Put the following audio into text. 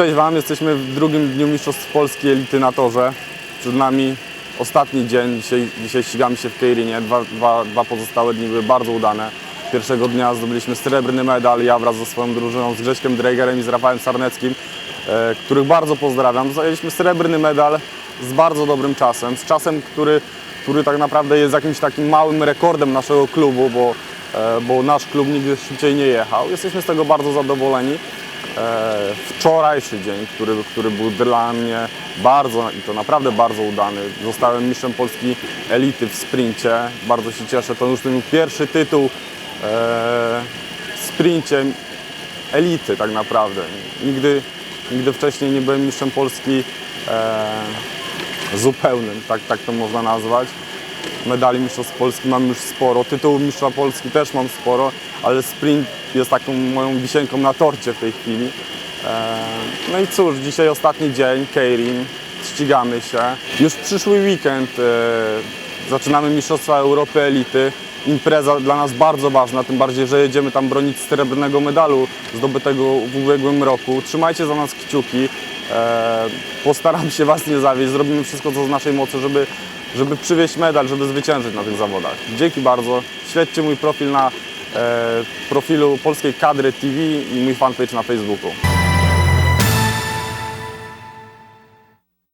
Cześć Wam, jesteśmy w drugim dniu Mistrzostw Polski Elity na torze. Przed nami ostatni dzień, dzisiaj, dzisiaj ścigamy się w Kejrinie. Dwa, dwa, dwa pozostałe dni były bardzo udane. Pierwszego dnia zdobyliśmy srebrny medal, ja wraz ze swoją drużyną, z Grześkiem Dregerem i z Rafałem Sarneckim, e, których bardzo pozdrawiam. Zajęliśmy srebrny medal z bardzo dobrym czasem, z czasem, który, który tak naprawdę jest jakimś takim małym rekordem naszego klubu, bo, e, bo nasz klub nigdy szybciej nie jechał. Jesteśmy z tego bardzo zadowoleni. E, wczorajszy dzień, który, który był dla mnie bardzo i to naprawdę bardzo udany. Zostałem mistrzem Polski elity w sprincie. Bardzo się cieszę. To już mój pierwszy tytuł e, w sprincie elity tak naprawdę. Nigdy, nigdy wcześniej nie byłem mistrzem Polski e, zupełnym, tak, tak to można nazwać. Medali mistrzostw Polski mam już sporo, tytułów mistrza Polski też mam sporo, ale sprint jest taką moją wisienką na torcie w tej chwili. E, No i cóż, dzisiaj ostatni dzień, Keirin, ścigamy się. Już przyszły weekend e, zaczynamy Mistrzostwa Europy Elity. Impreza dla nas bardzo ważna, tym bardziej, że jedziemy tam bronić srebrnego medalu zdobytego w ubiegłym roku. Trzymajcie za nas kciuki. E, Postaram się Was nie zawieść, zrobimy wszystko co z naszej mocy, żeby, żeby przywieźć medal, żeby zwyciężyć na tych zawodach. Dzięki bardzo. Śledźcie mój profil na profilu Polskiej Kadry TV i mój fanpage na Facebooku.